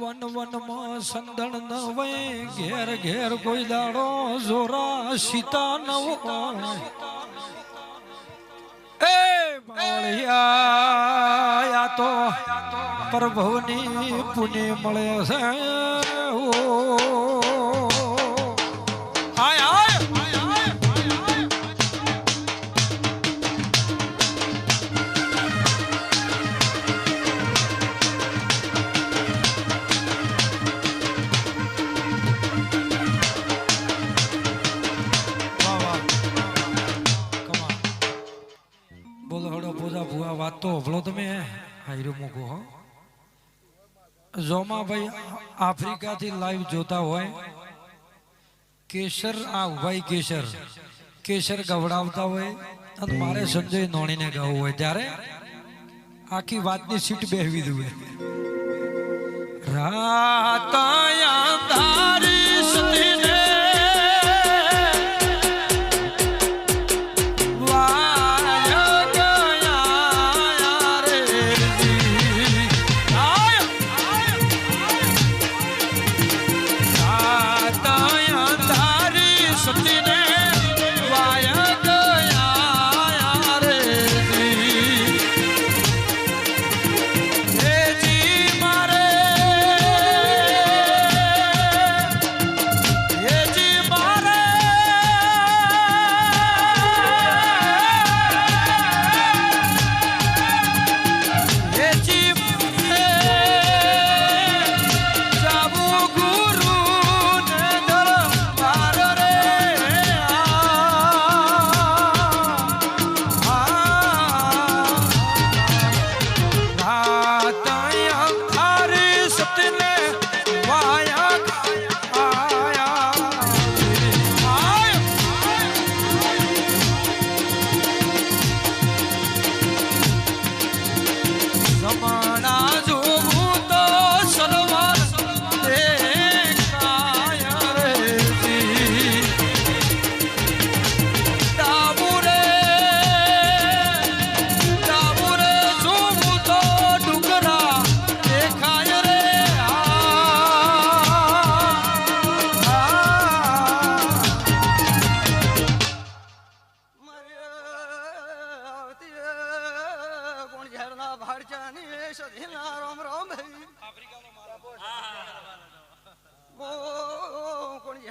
One વનમાં સંદણ ન વય ઘેર ઘેર કોઈ દાડો જોરા સીતા ન હોય એ બાવળિયા તો પ્રભુની પુણ્ય મળે છે. ઓ હાયરો આ ભાઈ કેસર. કેસર ગવડાવતા હોય. મારે સંજય નોણીને ગાવું હોય. ત્યારે આખી વાતની સીટ બેહવી દઉં. રાત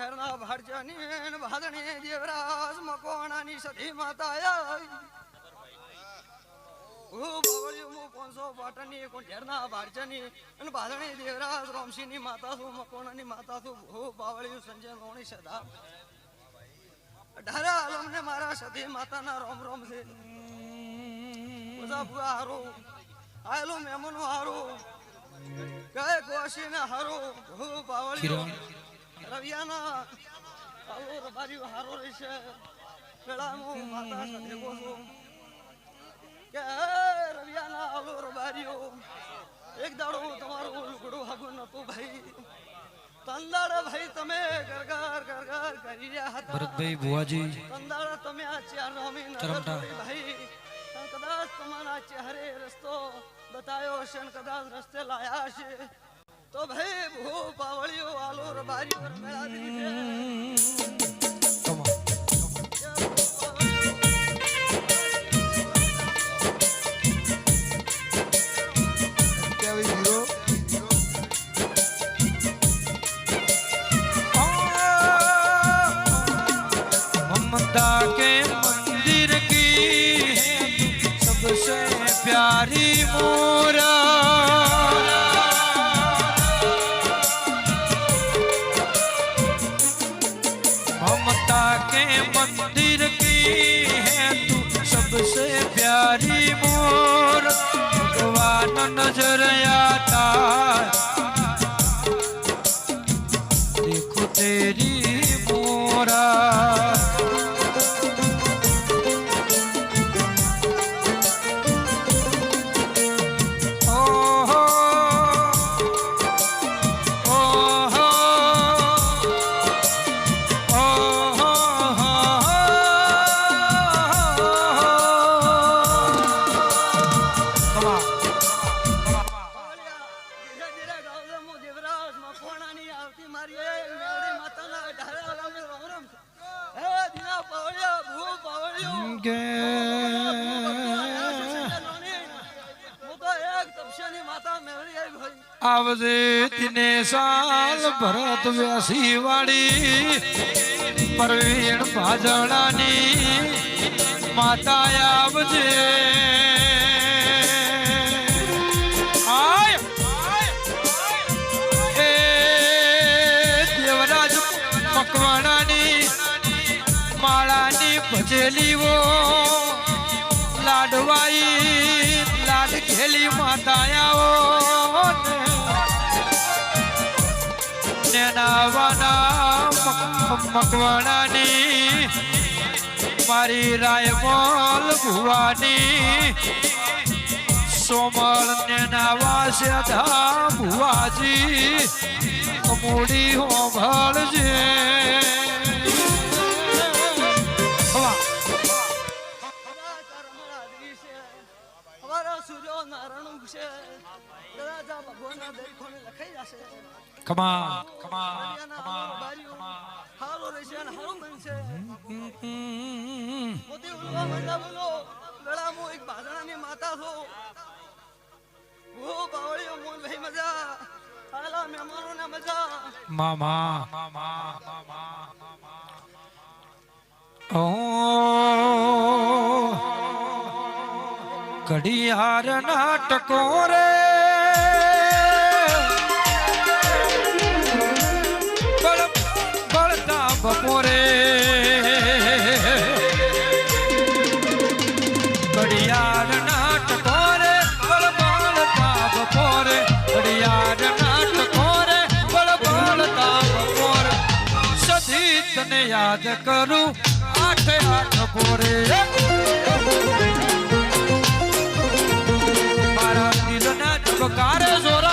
કોણ ઝેરના ભાદણી દેવરાજ મકોણાની સતી માતા પાંચસો પાટણની માતા છું બાવળિયું મારા સતી માતાના રોમ રોમ છે. બધા ભૂવા હારો હારો. કહે કોશીને હારું. ભૂ પાવળિયો રવિયાના આલો રબારીઓ હારો રહેશે પેલાનું માતા સાથે બોલો કે રવિયાના આલો રબારીઓ એક દાડો તમારું લુગડું હાગું નતું ભાઈ તંદાડે ભાઈ તમે ગરગર ગરગર કરી રહ્યા હતા ભરતભાઈ બુવાજી કંદાળા તમે આ ચાર નામી ભાઈ કદાચ તમારા ચહેરે રસ્તો બતાયો છે કદાચ રસ્તે લાયા હશે તો ભાઈ ભૂ પાવળીઓ આલો રબારીઓ મેળા દીધી नजर नजरिया देखो तेरी मोरा Come on. આવજે તિને સાલ ભરત વ્યાસી વાળી, પરવીણ ભાજણાની માતા આવજે. દેવરાજ પકવાણાની માળાની ભજેલીઓ, લાડવાઈ, લાડ ખેલી માતાયાઓ નેનાવાના મકવાણાની મારી રાયમોલ ભુવાની. સોમળ નેનાવા સેધા ભુવાજી. મૂડી હોભળજે. હવા. સદાચાર હારો રહેશે અને હારું બનશે મોતી ઉલવા મંડા બોલો. ગળામાં એક ભાદણાની માતા છો ઓ બાવળીઓ મોન ભાઈ મજા. આલા મહેમાનોને મજા. મામા ઓ. ઘડિયાળ નાટકો રે. બળ તને યાદ કરું? આઠે આઠ પોરે મારા દિલના ધબકારે જોરા.